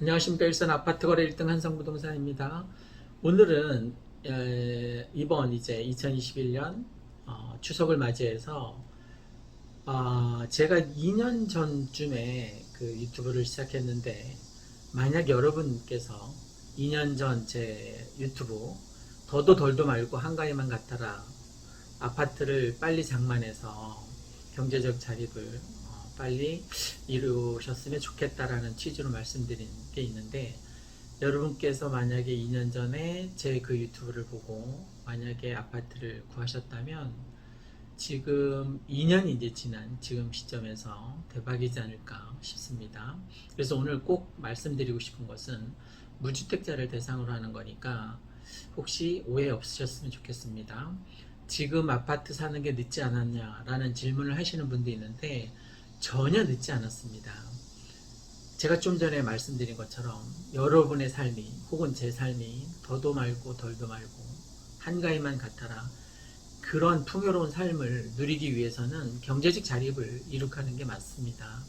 안녕하십니까 일산 아파트 거래 1등 한성부동산입니다. 오늘은 에, 이번 이제 2021년 어, 추석을 맞이해서 아, 제가 2년 전쯤에 그 유튜브를 시작했는데 만약 여러분께서 2년 전 제 유튜브 더도 덜도 말고 한가위만 같아라 아파트를 빨리 장만해서 경제적 자립을 어, 빨리 이루셨으면 좋겠다라는 취지로 말씀드린 게 있는데 여러분께서 만약에 2년 전에 제 그 유튜브를 보고 만약에 아파트를 구하셨다면 지금 2년이 이제 지난 지금 시점에서 대박이지 않을까 싶습니다. 그래서 오늘 꼭 말씀드리고 싶은 것은 무주택자를 대상으로 하는 거니까 혹시 오해 없으셨으면 좋겠습니다. 지금 아파트 사는 게 늦지 않았냐라는 질문을 하시는 분도 있는데 전혀 늦지 않았습니다. 제가 좀 전에 말씀드린 것처럼 여러분의 삶이 혹은 제 삶이 더도 말고 덜도 말고 한가위만 같아라 그런 풍요로운 삶을 누리기 위해서는 경제적 자립을 이룩하는 게 맞습니다.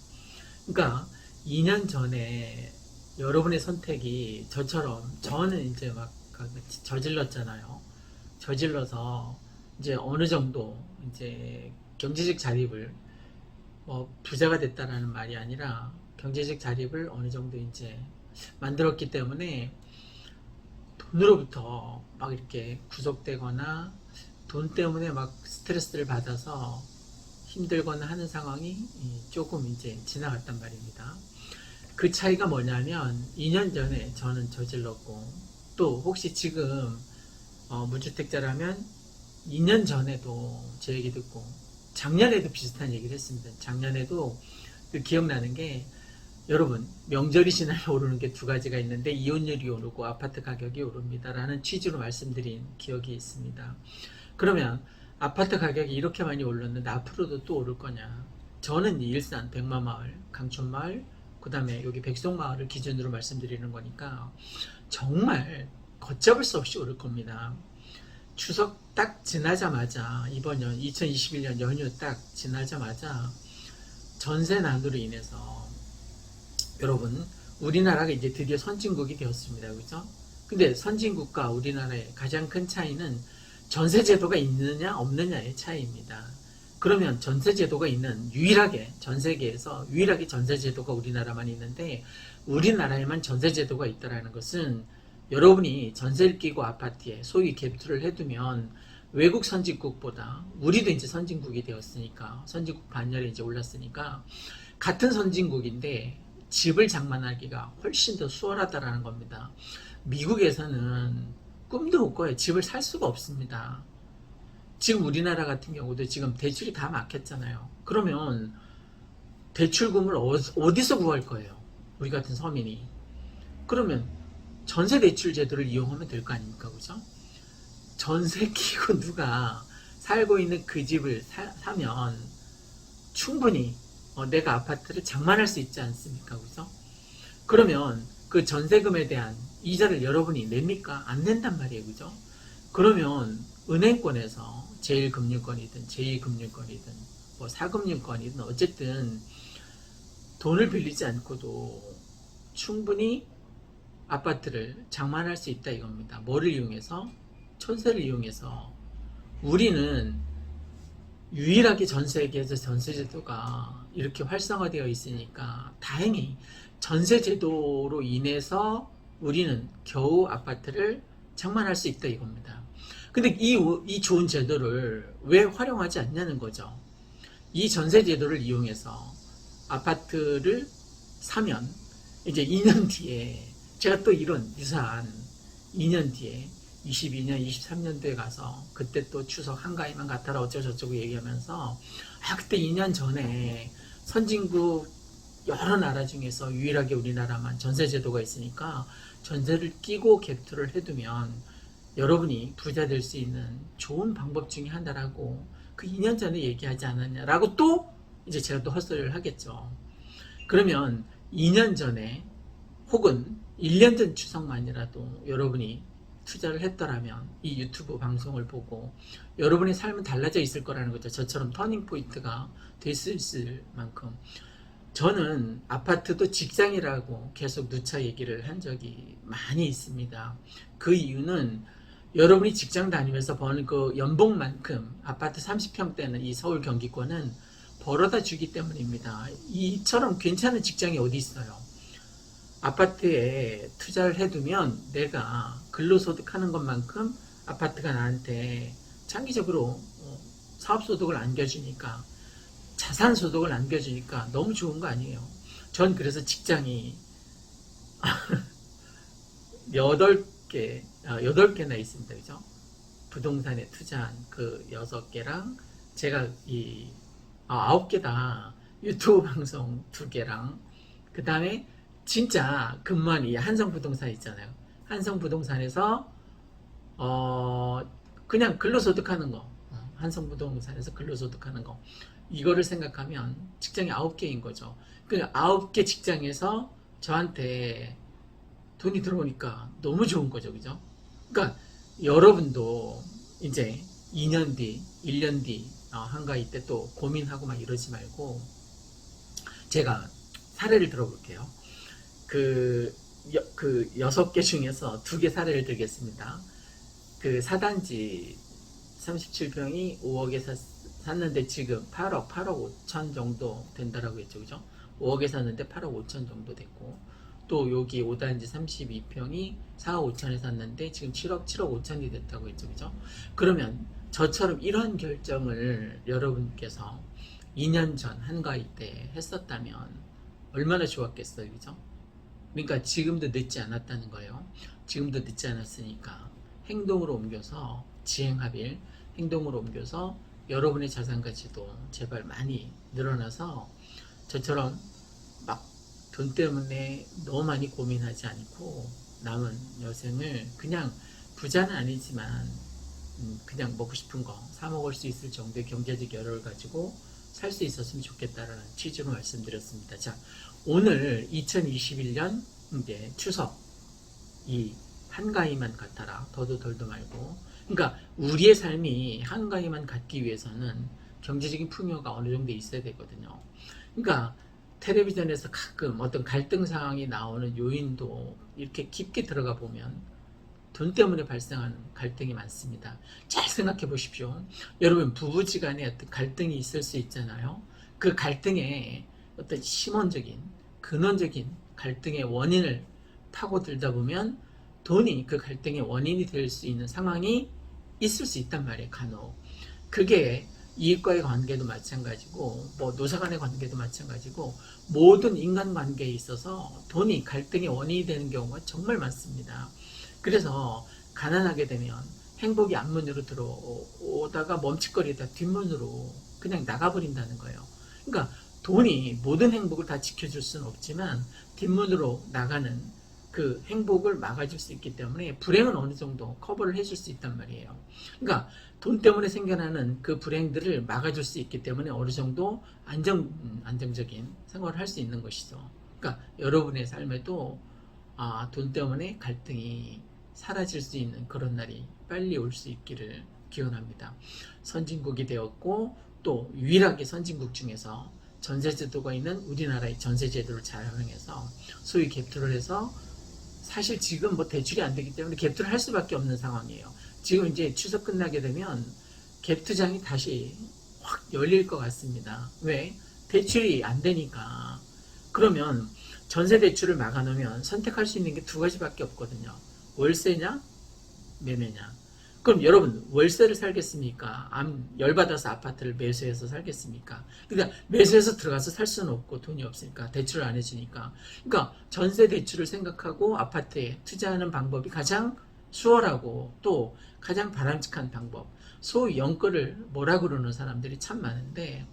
그러니까 2년 전에 여러분의 선택이 저처럼 저는 이제 막 저질렀잖아요. 저질러서 이제 어느 정도 이제 경제적 자립을 뭐 부자가 됐다라는 말이 아니라 경제적 자립을 어느 정도 이제 만들었기 때문에 돈으로부터 막 이렇게 구속되거나 돈 때문에 막 스트레스를 받아서 힘들거나 하는 상황이 조금 이제 지나갔단 말입니다. 그 차이가 뭐냐면 2년 전에 저는 저질렀고 또 혹시 지금 어, 무주택자라면 2년 전에도 제 얘기 듣고 작년에도 비슷한 얘기를 했습니다. 작년에도 그 기억나는 게 여러분 명절이 지나면 오르는 게 두 가지가 있는데 이혼율이 오르고 아파트 가격이 오릅니다라는 취지로 말씀드린 기억이 있습니다. 그러면 아파트 가격이 이렇게 많이 올랐는데 앞으로도 또 오를 거냐? 저는 일산 백마마을, 강촌마을, 그 다음에 여기 백송마을을 기준으로 말씀드리는 거니까 정말 걷잡을 수 없이 오를 겁니다. 추석 딱 지나자마자 이번 연 2021년 연휴 딱 지나자마자 전세난으로 인해서 여러분 우리나라가 이제 드디어 선진국이 되었습니다. 그죠? 근데 선진국과 우리나라의 가장 큰 차이는 전세 제도가 있느냐 없느냐의 차이입니다. 그러면 전세 제도가 있는 유일하게 전 세계에서 유일하게 전세 제도가 우리나라만 있는데 우리나라에만 전세 제도가 있다라는 것은 여러분이 전세를 끼고 아파트에 소위 갭투를 해두면 외국 선진국보다 우리도 이제 선진국이 되었으니까 선진국 반열에 이제 올랐으니까 같은 선진국인데 집을 장만하기가 훨씬 더 수월하다라는 겁니다. 미국에서는 꿈도 못 꿔요. 집을 살 수가 없습니다. 지금 우리나라 같은 경우도 지금 대출이 다 막혔잖아요. 그러면 대출금을 어- 어디서 구할 거예요? 우리 같은 서민이. 그러면 전세 대출 제도를 이용하면 될 거 아닙니까? 그죠? 전세 끼고 누가 살고 있는 그 집을 사, 면 충분히 어, 내가 아파트를 장만할 수 있지 않습니까? 그죠? 그러면 그 전세금에 대한 이자를 여러분이 냅니까? 안 낸단 말이에요. 그죠? 그러면 은행권에서 제1금융권이든 제2금융권이든 뭐 4금융권이든 어쨌든 돈을 빌리지 않고도 충분히 아파트를 장만할 수 있다 이겁니다. 뭐를 이용해서? 천세를 이용해서 우리는 유일하게 전 세계에서 전세 제도가 이렇게 활성화되어 있으니까 다행히 전세 제도로 인해서 우리는 겨우 아파트를 장만할 수 있다 이겁니다. 근데 이, 이 좋은 제도를 왜 활용하지 않냐는 거죠. 이 전세 제도를 이용해서 아파트를 사면 이제 2년 뒤에 제가 또 이런 유사한 2년 뒤에 22년, 23년도에 가서 그때 또 추석 한가위만 같아라 어쩌고저쩌고 얘기하면서 아 그때 2년 전에 선진국 여러 나라 중에서 유일하게 우리나라만 전세 제도가 있으니까 전세를 끼고 갭투를 해두면 여러분이 부자 될 수 있는 좋은 방법 중에 하나라고 그 2년 전에 얘기하지 않았냐라고 또 이제 제가 또 헛소리를 하겠죠. 그러면 2년 전에 혹은 1년 전 추석만이라도 여러분이 투자를 했더라면 이 유튜브 방송을 보고 여러분의 삶은 달라져 있을 거라는 거죠. 저처럼 터닝 포인트가 될 수 있을 만큼 저는 아파트도 직장이라고 계속 누차 얘기를 한 적이 많이 있습니다. 그 이유는 여러분이 직장 다니면서 버는 그 연봉만큼 아파트 30평대는 이 서울 경기권은 벌어다 주기 때문입니다. 이처럼 괜찮은 직장이 어디 있어요? 아파트에 투자를 해두면 내가 근로소득하는 것만큼 아파트가 나한테 장기적으로 어, 사업소득을 안겨주니까 자산소득을 안겨주니까 너무 좋은 거 아니에요. 전 그래서 직장이 8개, 아, 8개나 있습니다. 그죠? 부동산에 투자한 그 6개랑 제가 이 아, 9개다 유튜브 방송 2개랑 그 다음에 진짜 근무한 이 한성부동산 있잖아요. 한성부동산에서 어 그냥 근로소득하는 거 어, 한성부동산에서 근로소득하는 거 이거를 생각하면 직장이 9개인 거죠. 그 9개 직장에서 저한테 돈이 들어오니까 너무 좋은 거죠. 그죠? 그러니까 여러분도 이제 2년 뒤, 1년 뒤 어, 한가위 때 또 고민하고 막 이러지 말고 제가 사례를 들어볼게요. 그, 여, 그 여섯 개 중에서 두 개 사례를 들겠습니다. 그 사단지 37평이 5억에 샀, 샀는데 지금 8억, 8억 5천 정도 된다라고 했죠. 그죠? 5억에 샀는데 8억 5천 정도 됐고 또 여기 5단지 32평이 4억 5천에 샀는데 지금 7억, 7억 5천이 됐다고 했죠. 그죠? 그러면 저처럼 이런 결정을 여러분께서 2년 전 한가위 때 했었다면 얼마나 좋았겠어요. 그죠? 그러니까 지금도 늦지 않았다는 거예요. 지금도 늦지 않았으니까 행동으로 옮겨서 지행합일 행동으로 옮겨서 여러분의 자산 가치도 제발 많이 늘어나서 저처럼 막 돈 때문에 너무 많이 고민하지 않고 남은 여생을 그냥 부자는 아니지만 음, 그냥 먹고 싶은 거 사 먹을 수 있을 정도의 경제적 여력을 가지고 살 수 있었으면 좋겠다라는 취지로 말씀드렸습니다. 자, 오늘 2021년 이제 추석 이 한가위만 같아라 더도 덜도 말고 그러니까 우리의 삶이 한가위만 갖기 위해서는 경제적인 풍요가 어느 정도 있어야 되거든요. 그러니까 텔레비전에서 가끔 어떤 갈등 상황이 나오는 요인도 이렇게 깊게 들어가 보면 돈 때문에 발생하는 갈등이 많습니다. 잘 생각해 보십시오. 여러분 부부지간에 어떤 갈등이 있을 수 있잖아요. 그 갈등에 어떤 심원적인 근원적인 갈등의 원인을 파고들다 보면 돈이 그 갈등의 원인이 될 수 있는 상황이 있을 수 있단 말이에요. 간혹 그게 이익과의 관계도 마찬가지고 뭐 노사 간의 관계도 마찬가지고 모든 인간 관계에 있어서 돈이 갈등의 원인이 되는 경우가 정말 많습니다. 그래서 가난하게 되면 행복이 앞문으로 들어오다가 멈칫거리다 뒷문으로 그냥 나가버린다는 거예요. 그러니까 돈이 모든 행복을 다 지켜줄 수는 없지만 뒷문으로 나가는 그 행복을 막아줄 수 있기 때문에 불행은 어느 정도 커버를 해줄 수 있단 말이에요. 그러니까 돈 때문에 생겨나는 그 불행들을 막아줄 수 있기 때문에 어느 정도 안정 음, 안정적인 생활을 할 수 있는 것이죠. 그러니까 여러분의 삶에도 아, 돈 때문에 갈등이 사라질 수 있는 그런 날이 빨리 올 수 있기를 기원합니다. 선진국이 되었고 또 유일하게 선진국 중에서 전세 제도가 있는 우리나라의 전세 제도를 잘 활용해서 소위 갭투를 해서 사실 지금 뭐 대출이 안 되기 때문에 갭투를 할 수밖에 없는 상황이에요. 지금 이제 추석 끝나게 되면 갭투장이 다시 확 열릴 것 같습니다. 왜? 대출이 안 되니까. 그러면 전세 대출을 막아놓으면 선택할 수 있는 게 두 가지밖에 없거든요. 월세냐, 매매냐. 그럼 여러분 월세를 살겠습니까? 암 열받아서 아파트를 매수해서 살겠습니까? 그러니까 매수해서 들어가서 살 수는 없고 돈이 없으니까 대출을 안 해주니까. 그러니까 전세 대출을 생각하고 아파트에 투자하는 방법이 가장 수월하고 또 가장 바람직한 방법. 소위 영끌을 뭐라 그러는 사람들이 참 많은데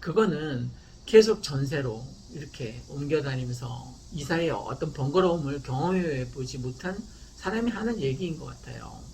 그거는 계속 전세로 이렇게 옮겨 다니면서 이사의 어떤 번거로움을 경험해 보지 못한 사람이 하는 얘기인 것 같아요.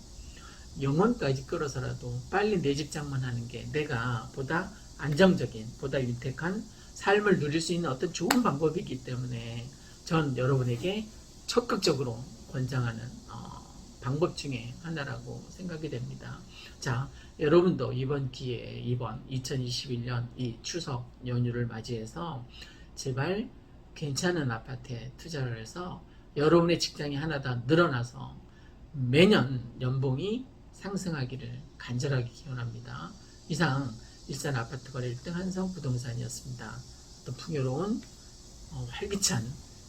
영혼까지 끌어서라도 빨리 내 직장만 하는 게 내가 보다 안정적인, 보다 윤택한 삶을 누릴 수 있는 어떤 좋은 방법이기 때문에 전 여러분에게 적극적으로 권장하는 어, 방법 중에 하나라고 생각이 됩니다. 자, 여러분도 이번 기회에 이번 2021년 이 추석 연휴를 맞이해서 제발 괜찮은 아파트에 투자를 해서 여러분의 직장이 하나 더 늘어나서 매년 연봉이 상승하기를 간절하게 기원합니다. 이상 일산 아파트 거래 1등 한성 부동산이었습니다. 또 풍요로운 어, 활기찬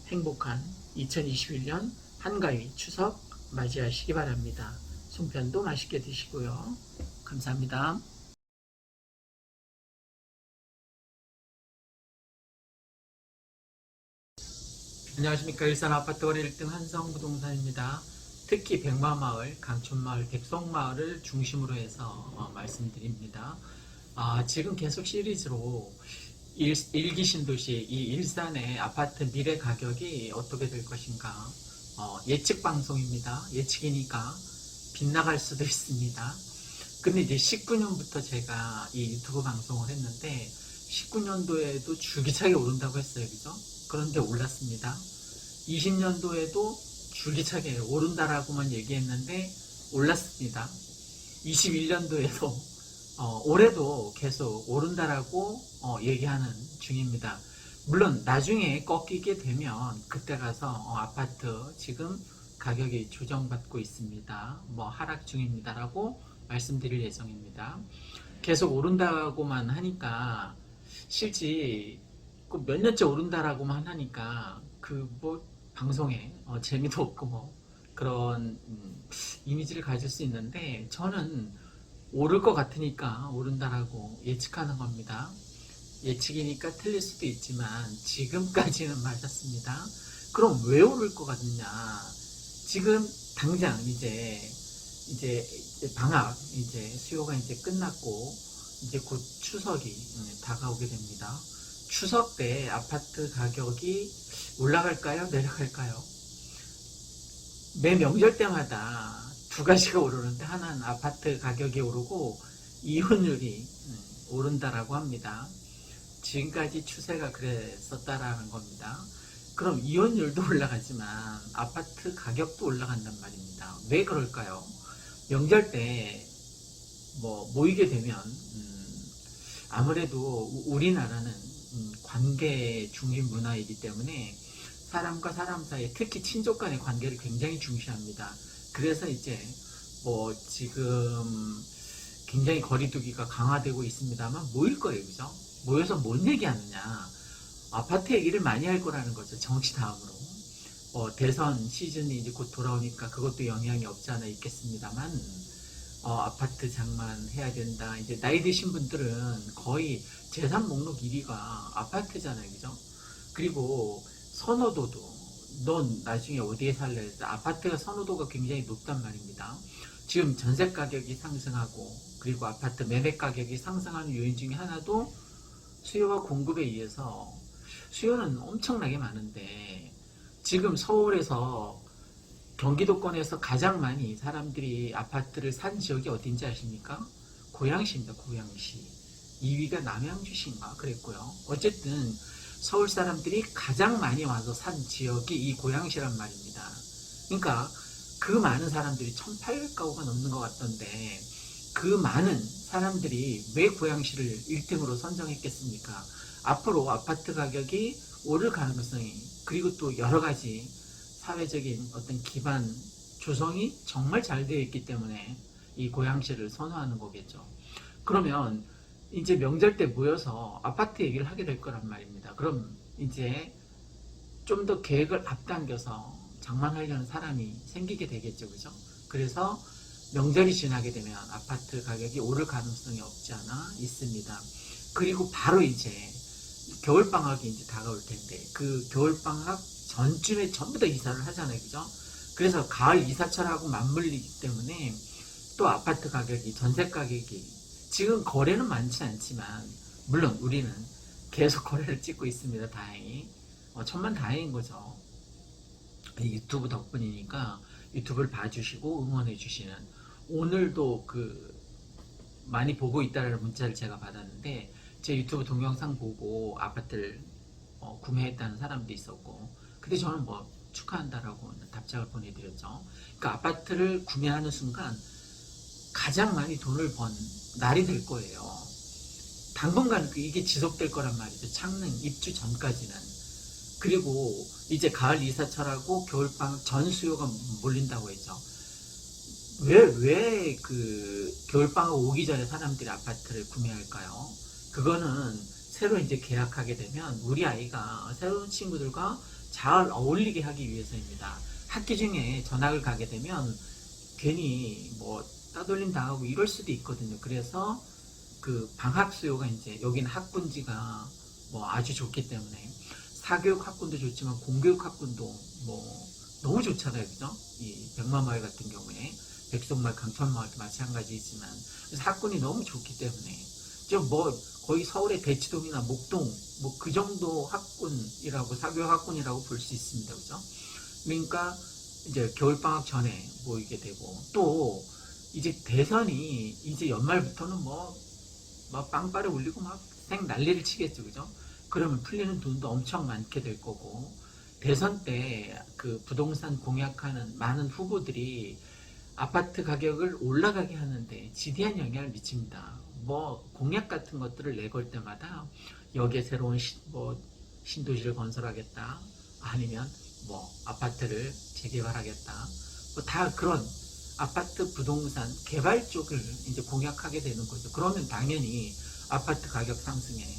행복한 2021년 한가위 추석 맞이하시기 바랍니다. 송편도 맛있게 드시고요. 감사합니다. 안녕하십니까 일산 아파트 거래 1등 한성 부동산입니다. 특히 백마마을, 강촌마을, 백성마을을 중심으로 해서 어, 말씀드립니다. 아, 지금 계속 시리즈로 일, 일기 신도시 이 일산의 아파트 미래 가격이 어떻게 될 것인가 어, 예측 방송입니다. 예측이니까 빗나갈 수도 있습니다. 근데 이제 19년부터 제가 이 유튜브 방송을 했는데 19년도에도 줄기차게 오른다고 했어요. 그죠? 그런데 올랐습니다. 20년도에도 줄기차게 오른다라고만 얘기했는데 올랐습니다. 21년도에도 어, 올해도 계속 오른다라고 어, 얘기하는 중입니다. 물론 나중에 꺾이게 되면 그때 가서 어, 아파트 지금 가격이 조정받고 있습니다. 뭐 하락 중입니다라고 말씀드릴 예정입니다. 계속 오른다고만 하니까 실제 그몇 년째 오른다라고만 하니까 그뭐 방송에 어, 재미도 없고 뭐 그런 음, 이미지를 가질 수 있는데 저는 오를 것 같으니까 오른다라고 예측하는 겁니다. 예측이니까 틀릴 수도 있지만 지금까지는 맞았습니다. 그럼 왜 오를 것 같느냐? 지금 당장 이제 이제 방학 이제 수요가 이제 끝났고 이제 곧 추석이 음, 다가오게 됩니다. 추석 때 아파트 가격이 올라갈까요? 내려갈까요? 매 명절 때마다 두 가지가 오르는데 하나는 아파트 가격이 오르고 이혼율이 음, 오른다라고 합니다. 지금까지 추세가 그랬었다라는 겁니다. 그럼 이혼율도 올라가지만 아파트 가격도 올라간단 말입니다. 왜 그럴까요? 명절 때 뭐 모이게 되면 음, 아무래도 우- 우리나라는 음, 관계 중심 문화이기 때문에 사람과 사람 사이 특히 친족 간의 관계를 굉장히 중시합니다. 그래서 이제 뭐 지금 굉장히 거리두기가 강화되고 있습니다만 모일 거예요, 그죠? 모여서 뭔 얘기하느냐? 아파트 얘기를 많이 할 거라는 거죠. 정치 다음으로. 어, 대선 시즌이 이제 곧 돌아오니까 그것도 영향이 없지 않아 있겠습니다만, 어, 아파트 장만해야 된다. 이제 나이 드신 분들은 거의 재산 목록 1위가 아파트잖아요. 그죠? 그리고 선호도도, 넌 나중에 어디에 살래? 아파트가 선호도가 굉장히 높단 말입니다. 지금 전세 가격이 상승하고, 그리고 아파트 매매 가격이 상승하는 요인 중에 하나도 수요와 공급에 의해서 수요는 엄청나게 많은데 지금 서울에서 경기도권에서 가장 많이 사람들이 아파트를 산 지역이 어딘지 아십니까? 고양시입니다. 고양시. 2위가 남양주시인가 그랬고요. 어쨌든 서울 사람들이 가장 많이 와서 산 지역이 이 고양시란 말입니다. 그러니까 그 많은 사람들이 1,800가구가 넘는 것 같던데 그 많은 사람들이 왜 고양시를 1등으로 선정했겠습니까? 앞으로 아파트 가격이 오를 가능성이 그리고 또 여러 가지 사회적인 어떤 기반 조성이 정말 잘 되어 있기 때문에 이 고양시를 선호하는 거겠죠. 그러면 이제 명절 때 모여서 아파트 얘기를 하게 될 거란 말입니다. 그럼 이제 좀 더 계획을 앞당겨서 장만하려는 사람이 생기게 되겠죠. 그죠? 그래서 명절이 지나게 되면 아파트 가격이 오를 가능성이 없지 않아 있습니다. 그리고 바로 이제 겨울방학이 이제 다가올 텐데 그 겨울방학 전쯤에 전부 다 이사를 하잖아요. 그죠? 그래서 가을 이사철하고 맞물리기 때문에 또 아파트 가격이, 전세 가격이 지금 거래는 많지 않지만 물론 우리는 계속 거래를 찍고 있습니다. 다행히. 어, 천만 다행인 거죠. 이 유튜브 덕분이니까 유튜브를 봐주시고 응원해주시는 오늘도 그 많이 보고 있다는 문자를 제가 받았는데 제 유튜브 동영상 보고 아파트를 어, 구매했다는 사람도 있었고 근데 저는 뭐 축하한다라고 답장을 보내드렸죠. 그러니까 아파트를 구매하는 순간 가장 많이 돈을 번 날이 될 거예요. 당분간 그 이게 지속될 거란 말이죠. 창릉 입주 전까지는. 그리고 이제 가을 이사철하고 겨울방학 전 수요가 몰린다고 했죠. 왜, 왜 그 겨울방학 오기 전에 사람들이 아파트를 구매할까요? 그거는 새로 이제 계약하게 되면 우리 아이가 새로운 친구들과 잘 어울리게 하기 위해서입니다. 학기 중에 전학을 가게 되면 괜히 뭐 따돌림 당하고 이럴 수도 있거든요. 그래서 그 방학 수요가 이제 여기는 학군지가 뭐 아주 좋기 때문에 사교육 학군도 좋지만 공교육 학군도 뭐 너무 좋잖아요. 그죠? 이 백마마을 같은 경우에 백성마을, 강천마을도 마찬가지이지만 그래서 학군이 너무 좋기 때문에 좀 뭐 거의 서울의 대치동이나 목동 뭐 그 정도 학군이라고 사교육 학군이라고 볼 수 있습니다. 그죠? 그러니까 이제 겨울방학 전에 모이게 되고 또 이제 대선이 이제 연말부터는 뭐, 막 빵빠레 울리고 막 생 난리를 치겠죠. 그죠? 그러면 풀리는 돈도 엄청 많게 될 거고 대선 때 그 부동산 공약하는 많은 후보들이 아파트 가격을 올라가게 하는데 지대한 영향을 미칩니다. 뭐 공약 같은 것들을 내걸 때마다 여기에 새로운 시, 뭐 신도시를 건설하겠다 아니면 뭐 아파트를 재개발하겠다 뭐 다 그런 아파트 부동산 개발 쪽을 이제 공약하게 되는 거죠. 그러면 당연히 아파트 가격 상승에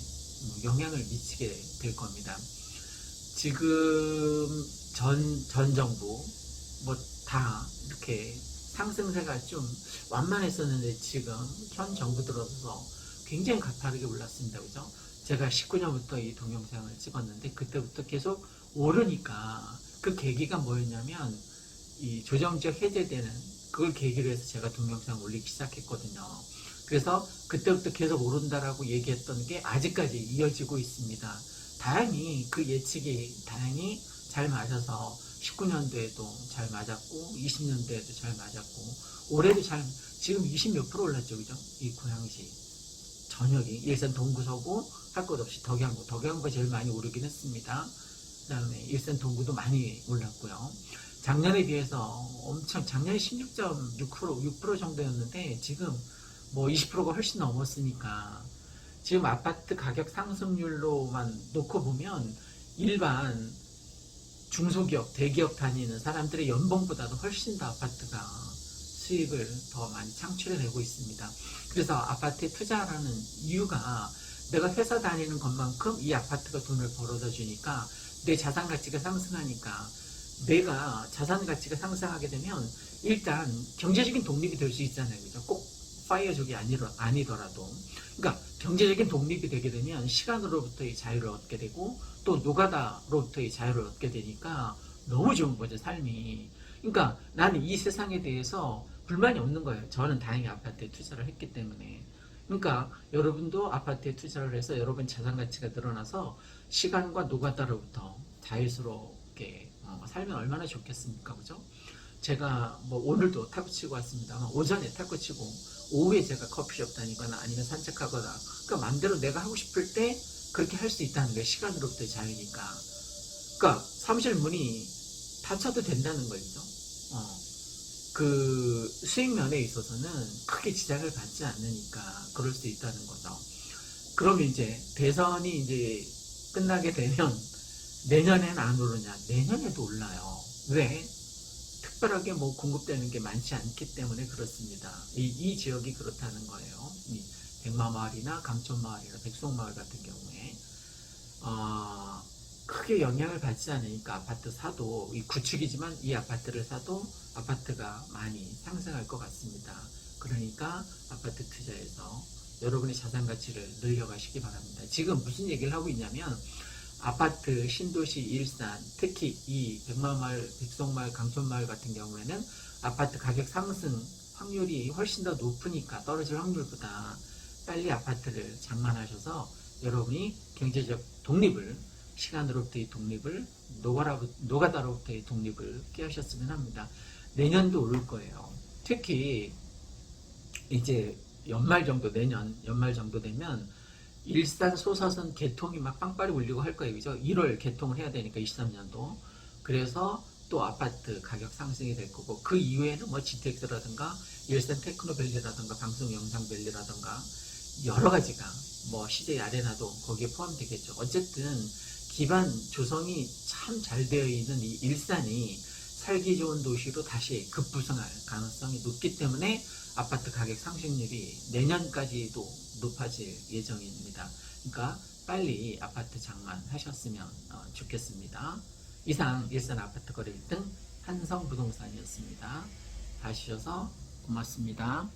영향을 미치게 될 겁니다. 지금 전, 전 정부 뭐 다 이렇게 상승세가 좀 완만했었는데 지금 현 정부 들어서 굉장히 가파르게 올랐습니다. 그죠? 제가 19년부터 이 동영상을 찍었는데 그때부터 계속 오르니까 그 계기가 뭐였냐면 이 조정지역 해제되는 그걸 계기로 해서 제가 동영상 올리기 시작했거든요. 그래서 그때부터 계속 오른다라고 얘기했던 게 아직까지 이어지고 있습니다. 다행히 그 예측이 다행히 잘 맞아서 19년도에도 잘 맞았고 20년도에도 잘 맞았고 올해도 잘 지금 20 몇 프로 올랐죠 그죠? 이 고양시 전역이. 일산 동구서구 할 것 없이 덕양구. 덕양구가 제일 많이 오르긴 했습니다. 그 다음에 일산 동구도 많이 올랐고요 작년에 비해서 엄청 작년에 16.6% 6% 정도였는데 지금 뭐 20%가 훨씬 넘었으니까 지금 아파트 가격 상승률로만 놓고 보면 일반 중소기업, 대기업 다니는 사람들의 연봉보다도 훨씬 더 아파트가 수익을 더 많이 창출해 내고 있습니다. 그래서 아파트에 투자하라는 이유가 내가 회사 다니는 것만큼 이 아파트가 돈을 벌어다 주니까 내 자산 가치가 상승하니까 내가 자산 가치가 상승하게 되면 일단 경제적인 독립이 될 수 있잖아요. 그죠? 꼭 파이어족이 아니라, 아니더라도. 그러니까 경제적인 독립이 되게 되면 시간으로부터의 자유를 얻게 되고 또 노가다로부터의 자유를 얻게 되니까 너무 좋은 거죠, 삶이. 그러니까 나는 이 세상에 대해서 불만이 없는 거예요. 저는 다행히 아파트에 투자를 했기 때문에. 그러니까 여러분도 아파트에 투자를 해서 여러분 자산 가치가 늘어나서 시간과 노가다로부터 자유스럽게 어, 살면 얼마나 좋겠습니까, 그죠? 제가 뭐 오늘도 탁구 치고 왔습니다만 오전에 탁구 치고 오후에 제가 커피숍 다니거나 아니면 산책하거나 그러니까 마음대로 내가 하고 싶을 때 그렇게 할 수 있다는 거예요. 시간으로부터의 자유니까. 그러니까 사무실 문이 닫혀도 된다는 거죠. 어. 그 수익 면에 있어서는 크게 지장을 받지 않으니까 그럴 수 있다는 거죠. 그러면 이제 대선이 이제 끝나게 되면 내년엔 안 오르냐? 내년에도 올라요. 왜? 특별하게 뭐 공급되는 게 많지 않기 때문에 그렇습니다. 이, 이 지역이 그렇다는 거예요. 이 백마마을이나 강천마을이나 백송마을 같은 경우에 어, 크게 영향을 받지 않으니까 아파트 사도 이 구축이지만 이 아파트를 사도 아파트가 많이 상승할 것 같습니다. 그러니까 아파트 투자에서 여러분의 자산 가치를 늘려가시기 바랍니다. 지금 무슨 얘기를 하고 있냐면 아파트, 신도시, 일산, 특히 이 백마마을, 백성마을, 강촌마을 같은 경우에는 아파트 가격 상승 확률이 훨씬 더 높으니까 떨어질 확률보다 빨리 아파트를 장만하셔서 여러분이 경제적 독립을 시간으로부터의 독립을 노가다로부터의 독립을 깨우셨으면 합니다. 내년도 오를 거예요. 특히 이제 연말 정도 내년 연말 정도 되면 일산 소사선 개통이 막 빵빠리 울리고 할 거예요. 그죠? 1월 개통을 해야 되니까 23년도. 그래서 또 아파트 가격 상승이 될 거고 그 이외에는 뭐 GTX라든가 일산 테크노밸리라든가 방송 영상밸리라든가 여러 가지가 뭐 CJ 아레나도 거기에 포함되겠죠. 어쨌든 기반 조성이 참 잘 되어 있는 이 일산이 살기 좋은 도시로 다시 급부상할 가능성이 높기 때문에 아파트 가격 상승률이 내년까지도 높아질 예정입니다. 그러니까 빨리 아파트 장만하셨으면 어, 좋겠습니다. 이상 일산 아파트 거래 1등 한성 부동산이었습니다. 봐주셔서 고맙습니다.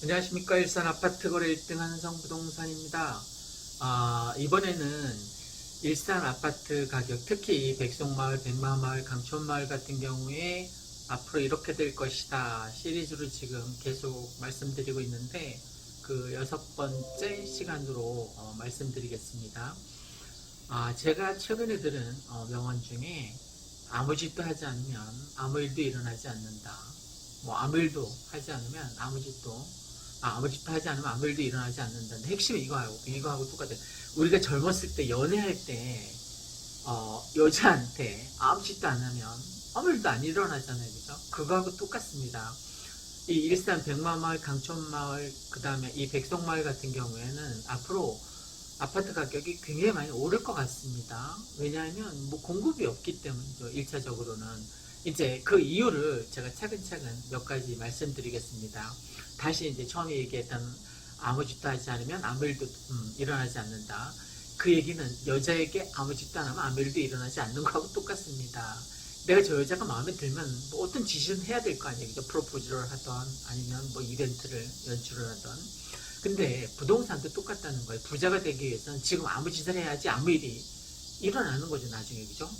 안녕하십니까 일산 아파트 거래 1등 한성 부동산입니다. 아, 이번에는 일산 아파트 가격 특히 백송마을, 백마마을, 강촌마을 같은 경우에 앞으로 이렇게 될 것이다 시리즈로 지금 계속 말씀드리고 있는데 그 여섯 번째 시간으로 어, 말씀드리겠습니다. 아, 제가 최근에 들은 어, 명언 중에 아무 짓도 하지 않으면 아무 일도 일어나지 않는다. 뭐 아무 일도 하지 않으면 아무 짓도 아, 아무 짓도 하지 않으면 아무 일도 일어나지 않는다. 근데 핵심이 이거하고 이거하고 똑같아요. 우리가 젊었을 때 연애할 때 어, 여자한테 아무 짓도 안 하면 아무 일도 안 일어나잖아요. 그죠? 그거하고 똑같습니다. 이 일산 백마마을, 강촌마을, 그 다음에 이 백송마을 같은 경우에는 앞으로 아파트 가격이 굉장히 많이 오를 것 같습니다. 왜냐하면 뭐 공급이 없기 때문이죠. 1차적으로는. 이제 그 이유를 제가 차근차근 몇 가지 말씀드리겠습니다. 다시 이제 처음에 얘기했던 아무 짓도 하지 않으면 아무 일도 음, 일어나지 않는다. 그 얘기는 여자에게 아무 짓도 안 하면 아무 일도 일어나지 않는 거하고 똑같습니다. 내가 저 여자가 마음에 들면 뭐 어떤 짓은 해야 될 거 아니에요. 프로포즈를 하던 아니면 뭐 이벤트를 연출을 하던. 근데 부동산도 똑같다는 거예요. 부자가 되기 위해서는 지금 아무 짓을 해야지 아무 일이 일어나는 거죠. 나중에 그죠?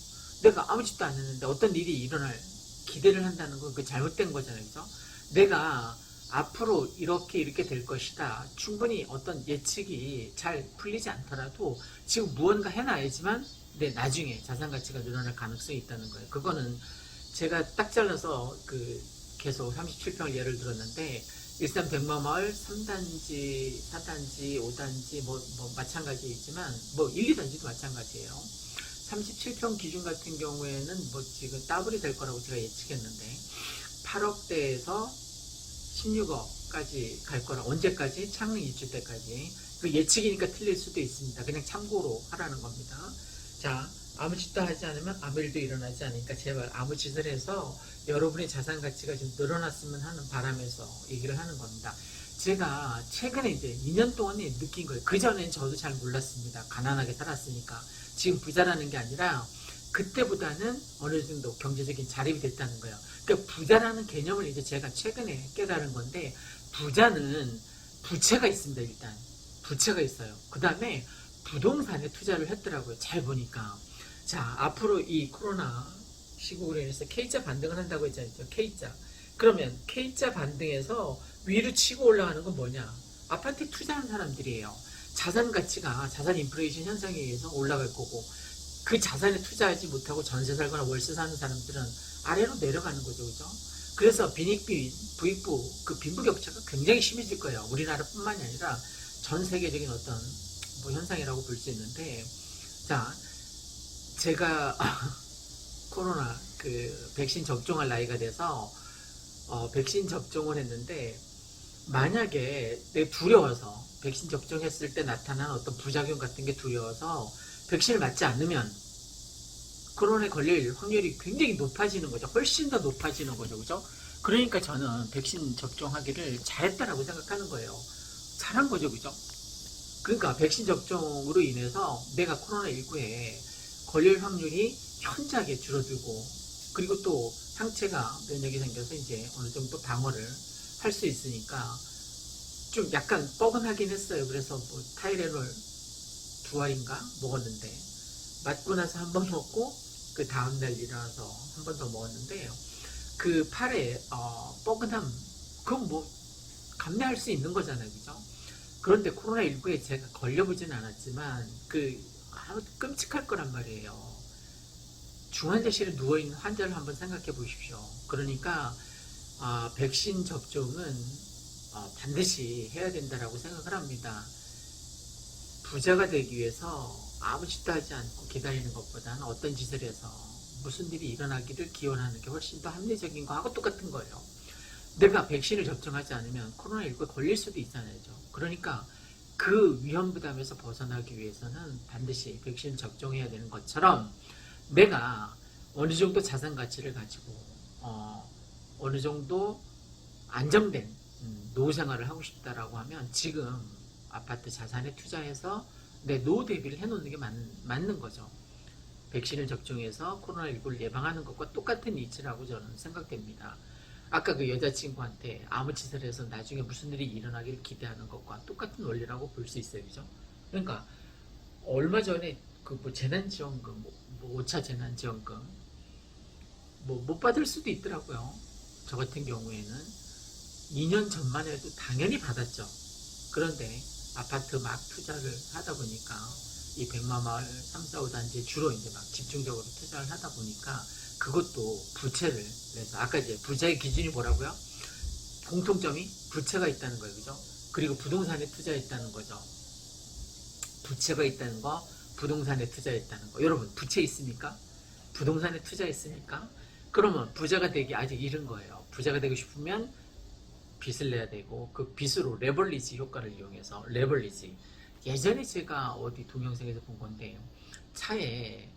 내가 아무 짓도 안 했는데 어떤 일이 일어날 기대를 한다는 건 그 잘못된 거잖아요. 그죠? 내가 앞으로 이렇게 이렇게 될 것이다. 충분히 어떤 예측이 잘 풀리지 않더라도 지금 무언가 해놔야지만 내 나중에 자산 가치가 늘어날 가능성이 있다는 거예요. 그거는 제가 딱 잘라서 그 계속 37평을 예를 들었는데 일산 백마마을 3단지, 4단지, 5단지 뭐, 뭐 마찬가지이지만 뭐 1, 2단지도 마찬가지예요. 37평 기준 같은 경우에는 뭐 지금 더블이 될 거라고 제가 예측했는데 8억대에서 16억까지 갈 거라 언제까지 창릉 입주 때까지 그 예측이니까 틀릴 수도 있습니다. 그냥 참고로 하라는 겁니다. 자 아무 짓도 하지 않으면 아무 일도 일어나지 않으니까 제발 아무 짓을 해서 여러분의 자산 가치가 좀 늘어났으면 하는 바람에서 얘기를 하는 겁니다. 제가 최근에 이제 2년 동안에 느낀 거예요. 그 전엔 저도 잘 몰랐습니다. 가난하게 살았으니까. 지금 부자라는 게 아니라 그때보다는 어느 정도 경제적인 자립이 됐다는 거예요. 그러니까 부자라는 개념을 이제 제가 최근에 깨달은 건데 부자는 부채가 있습니다. 일단 부채가 있어요. 그 다음에 부동산에 투자를 했더라고요. 잘 보니까 자 앞으로 이 코로나 시국으로 인해서 K자 반등을 한다고 했잖아요. K자 그러면 K자 반등에서 위로 치고 올라가는 건 뭐냐? 아파트에 투자한 사람들이에요. 자산 가치가 자산 인플레이션 현상에 의해서 올라갈 거고 그 자산에 투자하지 못하고 전세 살거나 월세 사는 사람들은 아래로 내려가는 거죠, 그죠? 그래서 빈익빈, 부익부, 그 빈부격차가 굉장히 심해질 거예요. 우리나라뿐만이 아니라 전 세계적인 어떤 뭐 현상이라고 볼 수 있는데, 자, 제가 코로나 그 백신 접종할 나이가 돼서 어, 백신 접종을 했는데 만약에 내 두려워서 백신 접종했을 때 나타난 어떤 부작용 같은 게 두려워서 백신을 맞지 않으면 코로나에 걸릴 확률이 굉장히 높아지는 거죠. 훨씬 더 높아지는 거죠. 그죠? 그러니까 저는 백신 접종하기를 잘했다라고 생각하는 거예요. 잘한 거죠. 그죠? 그러니까 백신 접종으로 인해서 내가 코로나19에 걸릴 확률이 현저하게 줄어들고 그리고 또 상체가 면역이 생겨서 이제 어느 정도 방어를 할 수 있으니까 좀 약간 뻐근하긴 했어요. 그래서 뭐 타이레놀 두 알인가 먹었는데 맞고 나서 한 번 먹고 그 다음날 일어나서 한 번 더 먹었는데요. 그 팔에 어, 뻐근함 그건 뭐 감내할 수 있는 거잖아요. 그죠? 그런데 코로나19에 제가 걸려보진 않았지만 그 아무 끔찍할 거란 말이에요. 중환자실에 누워있는 환자를 한번 생각해 보십시오. 그러니까 아, 백신 접종은 어, 반드시 해야 된다라고 생각을 합니다. 부자가 되기 위해서 아무 짓도 하지 않고 기다리는 것보다는 어떤 짓을 해서 무슨 일이 일어나기를 기원하는 게 훨씬 더 합리적인 거하고 똑같은 거예요. 내가 백신을 접종하지 않으면 코로나19에 걸릴 수도 있잖아요. 그러니까 그 위험 부담에서 벗어나기 위해서는 반드시 백신 접종해야 되는 것처럼 내가 어느 정도 자산 가치를 가지고 어, 어느 정도 안정된 음, 노후 생활을 하고 싶다라고 하면 지금 아파트 자산에 투자해서 내 노후 대비를 해놓는 게 맞, 맞는 거죠. 백신을 접종해서 코로나19를 예방하는 것과 똑같은 이치라고 저는 생각됩니다. 아까 그 여자친구한테 아무 짓을 해서 나중에 무슨 일이 일어나기를 기대하는 것과 똑같은 원리라고 볼 수 있어요. 그죠? 그러니까 얼마 전에 그 뭐 재난지원금, 뭐, 뭐 5차 재난지원금 뭐 못 받을 수도 있더라고요. 저 같은 경우에는 2년 전만 해도 당연히 받았죠. 그런데 아파트 막 투자를 하다 보니까 이 백마마을 3, 4, 5단지에 주로 이제 막 집중적으로 투자를 하다 보니까 그것도 부채를 내서 아까 이제 부자의 기준이 뭐라고요? 공통점이 부채가 있다는 거예요. 그죠? 그리고 부동산에 투자했다는 거죠. 부채가 있다는 거, 부동산에 투자했다는 거. 여러분, 부채 있습니까? 부동산에 투자했습니까? 그러면 부자가 되기 아직 이른 거예요. 부자가 되고 싶으면 빚을 내야 되고 그 빚으로 레버리지 효과를 이용해서 레버리지 예전에 제가 어디 동영상에서 본 건데 차에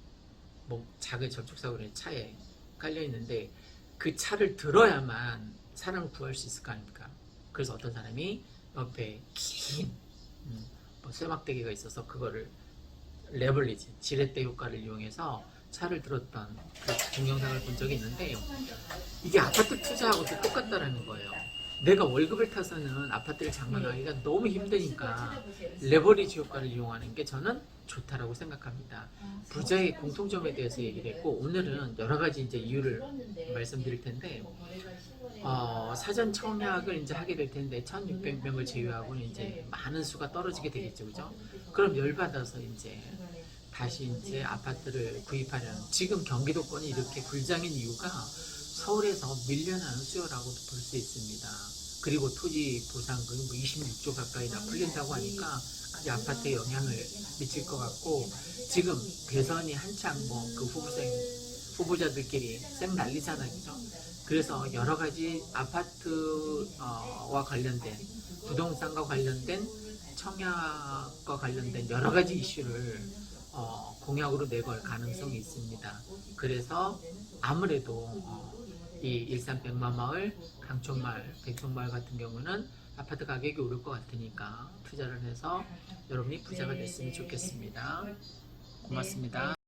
뭐 작은 접촉사고에 차에 깔려 있는데 그 차를 들어야만 사람을 구할 수 있을 거 아닙니까? 그래서 어떤 사람이 옆에 긴 음, 뭐 쇠막대기가 있어서 그거를 레버리지 지렛대 효과를 이용해서 차를 들었던 그 동영상을 본 적이 있는데 이게 아파트 투자하고도 똑같다라는 거예요. 내가 월급을 타서는 아파트를 장만하기가 너무 힘드니까 레버리지 효과를 이용하는 게 저는 좋다라고 생각합니다. 부자의 공통점에 대해서 얘기를 했고 오늘은 여러 가지 이제 이유를 말씀드릴 텐데 어, 사전 청약을 이제 하게 될 텐데 1,600명을 제외하고는 이제 많은 수가 떨어지게 되겠죠, 그죠? 그럼 열 받아서 이제 다시 이제 아파트를 구입하려는 지금 경기도권이 이렇게 불장인 이유가 서울에서 밀려나는 수요라고도 볼 수 있습니다. 그리고 토지 보상금이 뭐 26조 가까이나 풀린다고 하니까 그게 아파트에 영향을 미칠 것 같고 지금 대선이 한창 뭐 그 후보생 후보자들끼리 쌩 난리잖아요? 그래서 여러 가지 아파트와 관련된 부동산과 관련된 청약과 관련된 여러 가지 이슈를 어, 공약으로 내걸 가능성이 있습니다. 그래서 아무래도 어, 이 일산 백마마을, 강촌마을, 백촌마을 같은 경우는 아파트 가격이 오를 것 같으니까 투자를 해서 여러분이 부자가 됐으면 좋겠습니다. 고맙습니다.